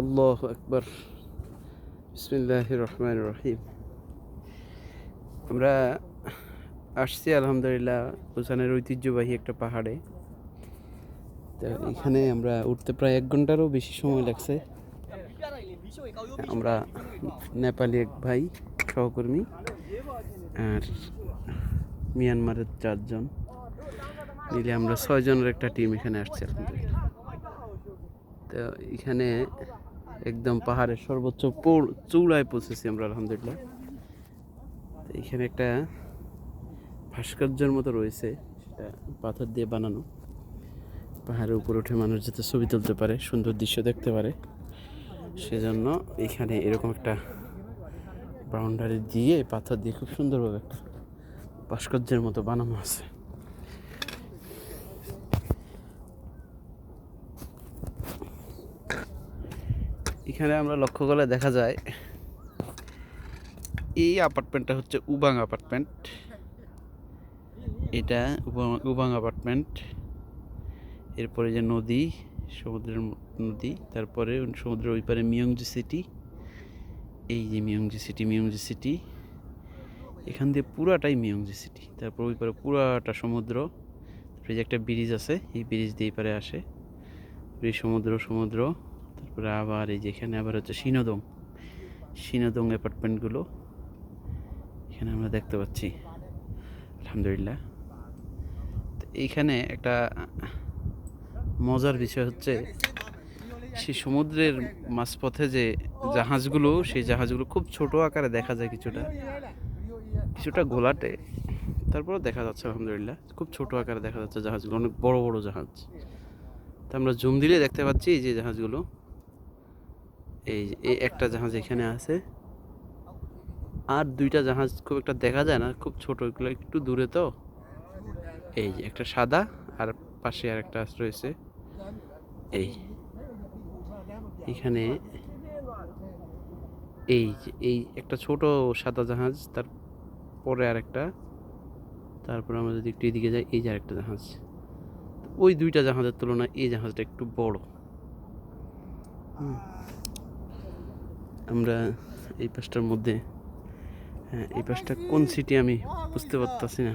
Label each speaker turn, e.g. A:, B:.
A: আল্লাহ আকবর বিসমিল্লাহ রহমান রহিম আমরা আসছি, আলহামদুলিল্লাহ ওখানের ঐতিহ্যবাহী একটা পাহাড়ে। তো এখানে আমরা উঠতে প্রায় এক ঘন্টারও বেশি সময় লাগছে। আমরা নেপালি এক ভাই, সহকর্মী, আর মিয়ানমারের চারজন মিলে আমরা ছয়জনের একটা টিম এখানে আসছি, আলহামদুলিল্লাহ। তো এখানে একদম পাহাড়ের সর্বোচ্চ চূড়ায় পৌঁছেছি আমরা, আলহামদুলিল্লাহ। এখানে একটা ভাস্কর্যের মতো রয়েছে, সেটা পাথর দিয়ে বানানো। পাহাড়ের উপর উঠে মানুষ যাতে ছবি তুলতে পারে, সুন্দর দৃশ্য দেখতে পারে। সেজন্য এখানে এরকম একটা বাউন্ডারি দিয়ে পাথর দিয়ে খুব সুন্দরভাবে একটা ভাস্কর্যের মতো বানানো আছে। এখানে আমরা লক্ষ্য করলে দেখা যায় এই অ্যাপার্টমেন্টটা হচ্ছে উবাং অ্যাপার্টমেন্ট এটা উবাং- অ্যাপার্টমেন্ট এরপরে যে নদী, সমুদ্রের নদী, তারপরে সমুদ্রের ওই পারে মিয়ংজি সিটি। এই যে মিয়ংজি সিটি মিয়ংজি সিটি। এখান দিয়ে পুরাটাই মিয়ংজি সিটি। তারপর ওই পারে পুরাটা সমুদ্র। তারপরে যে একটা ব্রিজ আছে, এই ব্রিজ দিয়ে পারে আসে। এই সমুদ্র সমুদ্র। তারপরে আবার এই যেখানে আবার হচ্ছে সিনোদং সিনোদং অ্যাপার্টমেন্টগুলো এখানে আমরা দেখতে পাচ্ছি। আলহামদুলিল্লাহ। তো এইখানে একটা মজার বিষয় হচ্ছে সেই সমুদ্রের মাঝপথে যে জাহাজগুলো, সেই জাহাজগুলো খুব ছোট আকারে দেখা যায় কিছুটা। কিছুটা গোলাটে। তারপরে দেখা যাচ্ছে, আলহামদুলিল্লাহ, খুব ছোট আকারে দেখা যাচ্ছে জাহাজগুলো। অনেক বড় বড় জাহাজ। তো আমরা জুম দিলে দেখতে পাচ্ছি যে জাহাজগুলো এই এই একটা জাহাজ এখানে আছে। আর দুইটা জাহাজ খুব একটা দেখা যায় না, খুব ছোট, এগুলো একটু দূরে তো। এই যে, একটা সাদা আর পাশে আর একটা রয়েছে। এই এখানে এই যে, এই একটা ছোট সাদা জাহাজ, তার পরে আর একটা তারপর আমরা যদি একটু এদিকে যাই, এই যে আরেকটা জাহাজ। ওই দুইটা জাহাজের তুলনায় এই জাহাজটা একটু বড়। হুম। আমরা এই পাশটার মধ্যে হ্যাঁ এই পাশটা কোন সিটি আমি বুঝতে পারতেছি না।